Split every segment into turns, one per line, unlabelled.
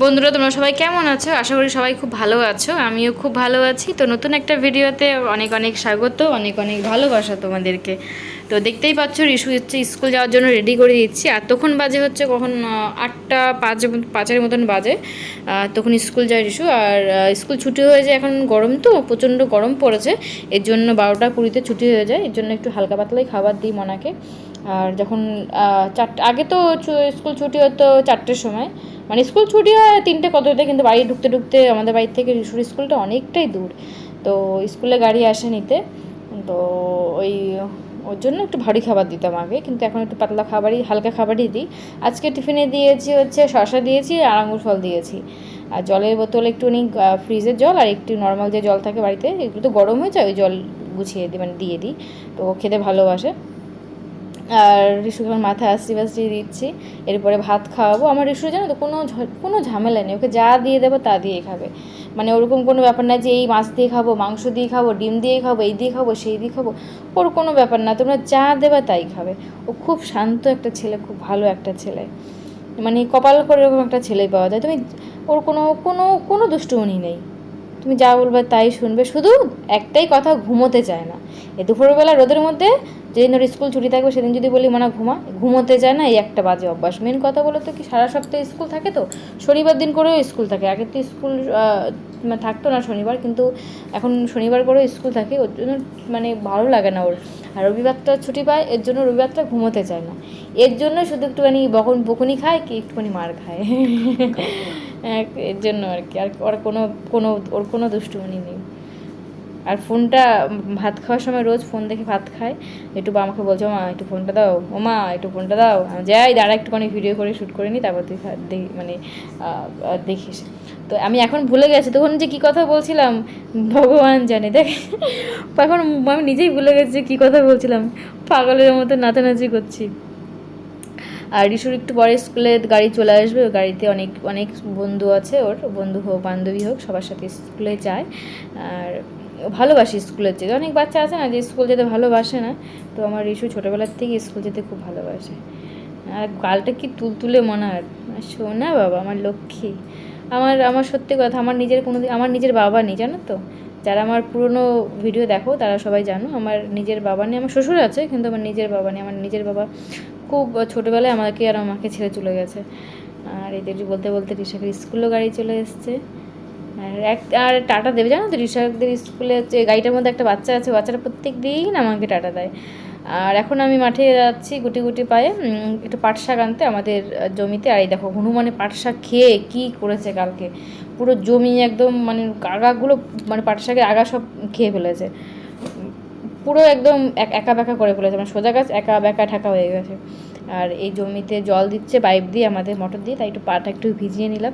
বন্ধুরা, তোমরা সবাই কেমন আছো? আশা করি সবাই খুব ভালো আছো। আমিও খুব ভালো আছি। তো নতুন একটা ভিডিওতে অনেক অনেক স্বাগত, অনেক অনেক ভালোবাসা তোমাদেরকে। তো দেখতেই পাচ্ছ, রিশু হচ্ছে স্কুল যাওয়ার জন্য রেডি করে দিচ্ছি। আর তখন বাজে হচ্ছে কখন আটটা পাঁচ, পাঁচের মতন বাজে। তখন স্কুল যায় রিশু। আর স্কুল ছুটি হয়ে যায় এখন গরম তো, প্রচণ্ড গরম পড়েছে। এর জন্য বারোটা কুড়িতে ছুটি হয়ে যায়। এর জন্য একটু হালকা পাতলাই খাবার দিই মনাকে। আর যখন চারটে, আগে তো স্কুল ছুটি হতো চারটের সময়। মানে স্কুল ছুটি হয় তিনটে কততে কিন্তু বাড়ি ঢুকতে ঢুকতে আমাদের বাড়ি থেকে রিসুর স্কুলটা অনেকটাই দূর। তো স্কুলে গাড়ি আসে নিতে। তো ওই, ওর জন্য একটু ভারী খাবার দিতাম আগে, কিন্তু এখন একটু পাতলা খাবারই, হালকা খাবারই দিই। আজকে টিফিনে দিয়েছি হচ্ছে শশা দিয়েছি আর আঙুর ফল দিয়েছি। আর জলের বোতল একটুখানি ফ্রিজের জল আর একটু নর্মাল যে জল থাকে বাড়িতে, এগুলো তো গরম হয়ে যায়, ওই জল গুছিয়ে দিই মানে দিয়ে দিই। তো খেতে ভালোবাসে। আর আমার মাথায় আস্তি বাস্তি দিচ্ছি। এরপরে ভাত খাওয়াবো। আমার রিশু জানো তো, কোনো কোনো ঝামেলা নেই। ওকে যা দিয়ে দেবো তা দিয়ে খাবে। মানে ওরকম কোনো ব্যাপার না যে এই মাছ দিয়ে খাব, মাংস দিয়ে খাব, ডিম দিয়ে খাব, এই দিয়ে খাব, সেই দিয়ে খাব, ওর কোনো ব্যাপার না। তোমরা যা দেবে তাই খাবে। ও খুব শান্ত একটা ছেলে, খুব ভালো একটা ছেলে। মানে কপাল করে এরকম একটা ছেলে পাওয়া যায়। তুমি ওর কোনো কোনো কোনো দুষ্টুমনি নেই। তুমি যা বলবে তাই শুনবে। শুধু একটাই কথা, ঘুমোতে চায় না। এই দুপুরবেলা রোদের মধ্যে যেদিন ওর স্কুল ছুটি থাকবে, সেদিন যদি বলি মানে ঘুমা। ঘুমোতে চায় না, এই একটা বাজে অভ্যাস। মেন কথা বলো তো কি, সারা সপ্তাহে স্কুল থাকে তো? শনিবার দিন করেও স্কুল থাকে। আগে তো স্কুল মানে থাকতো না শনিবার, কিন্তু এখন শনিবার করেও স্কুল থাকে। ওর জন্য মানে ভালো লাগে না ওর। আর রবিবারটা ছুটি পায়, এর জন্য রবিবারটা ঘুমোতে চায় না। এর জন্য শুধু একটুখানি বকন, বকুনি খায় কি একটুখানি মার খায়? এর জন্য আর কি। আর ওর কোনো কোনো, ওর কোনো দুষ্টুমনি নেই। আর ফোনটা ভাত খাওয়ার সময় রোজ ফোন দেখে ভাত খায়। একটু বা আমাকে বলছে, মা, একটু ফোনটা দাও। ও মা, একটু ফোনটা দাও। যাই দাঁড়া, একটুখানি ভিডিও করে শ্যুট করে নিই তারপর তুই দেখি মানে দেখিস। তো আমি এখন ভুলে গেছি, তখন যে কী কথা বলছিলাম, ভগবান জানে। দেখ এখন আমি নিজেই ভুলে গেছি যে কী কথা বলছিলাম। পাগলের মতো নাচানাচি করছি। আর রিশুর একটু পরে স্কুলে গাড়ি চলে আসবে, ওই গাড়িতে অনেক অনেক বন্ধু আছে ওর, বন্ধু হোক, বান্ধবী হোক, সবার সাথে স্কুলে যায়। আর ভালোবাসে স্কুলের যেতে। অনেক বাচ্চা আছে না যে স্কুল যেতে ভালোবাসে না, তো আমার রিশু ছোটোবেলার থেকে স্কুল যেতে খুব ভালোবাসে। আর গালটা কি তুলতুলে মনে হয়। শোনা বাবা, আমার লক্ষ্মী। আমার আমার সত্যি কথা, আমার নিজের কোনো আমার নিজের বাবা নেই, জানো তো? যারা আমার পুরনো ভিডিও দেখো, তারা সবাই জানো, আমার নিজের বাবা নেই, আমার শ্বশুর আছে, কিন্তু আমার নিজের বাবা নেই, আমার নিজের বাবা খুব ছোটোবেলায় আমাকে আর আমাকে ছেড়ে চলে গেছে। আর এদের বলতে বলতে রিসাকের স্কুলেও গাড়ি চলে এসছে। আর এক, আর টাটা দেবে, জানো তো রিসাকদের স্কুলে হচ্ছে গাড়িটার মধ্যে একটা বাচ্চা আছে, বাচ্চাটা প্রত্যেক দিন আমাকে টাটা দেয়। আর এখন আমি মাঠে যাচ্ছি গুটি গুটি পায়ে একটু পাট শাক আনতে আমাদের জমিতে। আর এই দেখো, হনুমানে পাট শাক খেয়ে কী করেছে কালকে? পুরো জমি একদম মানে আগাগুলো মানে পাট শাকের আগা সব খেয়ে ফেলেছে। পুরো একদম এক- বেঁকা করে ফেলেছে। মানে সোজা গাছ, একা বেঁকা ঢাকা হয়ে গেছে। আর এই জমিতে জল দিচ্ছে, পাইপ দিয়ে, আমাদের মোটর দিয়ে, তাই একটু পাটা একটু ভিজিয়ে নিলাম।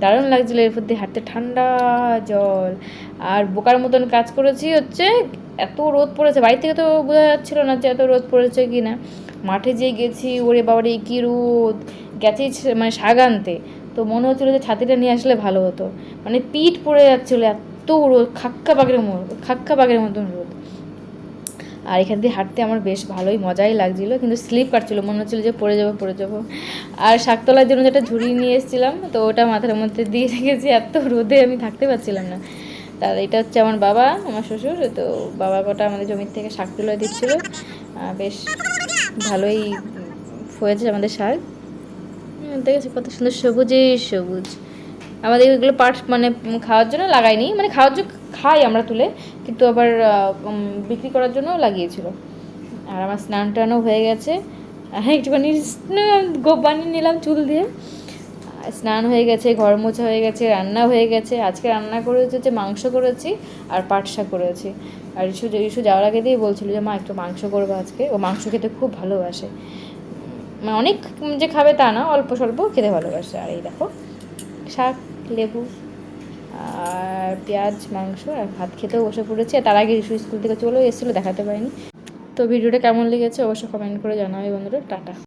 দারুণ লাগছিল এরপর দিয়ে হাঁটতে, ঠান্ডা জল। আর বোকার মতন কাজ করেছি হচ্ছে, এত রোদ পড়েছে। বাড়ি থেকে তো বোঝা যাচ্ছিল না যে এত রোদ পড়েছে কি না মাঠে যেয়ে গেছি, ওরে বাবারে, কী রোদ। গেছি মানে আনতে। তো মনে হচ্ছিল যে ছাতিটা নিয়ে আসলে ভালো হতো। মানে পিঠ পড়ে যাচ্ছিল, এত রোদ, খাক্কা বাঘের মতো, খাক্কা বাঘের মতন রোদ। আর এখান দিয়ে হাঁটতে আমার বেশ ভালোই মজাই লাগছিল, কিন্তু স্লিপ কাটছিল, মনে হচ্ছিল যে পড়ে যাব পড়ে যাব। আর শাক তোলার জন্য যেটা ঝুড়ি নিয়ে এসেছিলাম, তো ওটা মাথার মধ্যে দিয়ে রেখেছি, এত রোদে আমি থাকতে পারছিলাম না। তার এটা হচ্ছে আমার বাবা, আমার শ্বশুর, তো বাবা কটা আমাদের জমির থেকে শাক তুলে দিচ্ছিল। বেশ ভালোই হয়েছে আমাদের শাক। দেখেছি কত সুন্দর সবুজে সবুজ। আমাদের এগুলো পাট মানে খাওয়ার জন্য লাগাইনি মানে খাওয়ার জন্য খাই আমরা তুলে, কিন্তু আবার বিক্রি করার জন্য লাগিয়েছিল। আর আমার স্নান টানও হয়ে গেছে। হ্যাঁ একটুখানি গোপ বানিয়ে নিলাম চুল দিয়ে। স্নান হয়ে গেছে, ঘর মোছা হয়ে গেছে, রান্না হয়ে গেছে। আজকে রান্না করেছে যে মাংস করেছি আর পাট শাক করেছি। আর ইস্যু ইস্যু যাওয়ার আগে দিয়ে বলছিল যে, মা, একটু মাংস করব আজকে। ও মাংস খেতে খুব ভালোবাসে। মানে অনেক যে খাবে তা না, অল্প স্বল্প খেতে ভালোবাসে। আর এই দেখো, শাক, লেবু। পেঁয়াজ, মাংস আর ভাত খেতেও বসে পড়েছে। তার আগে রিসু স্কুল থেকে চলেও এসেছিল, দেখাতে পারিনি। তো ভিডিওটা কেমন লেগেছে অবশ্যই কমেন্ট করে জানাবে বন্ধুরা। টাটা।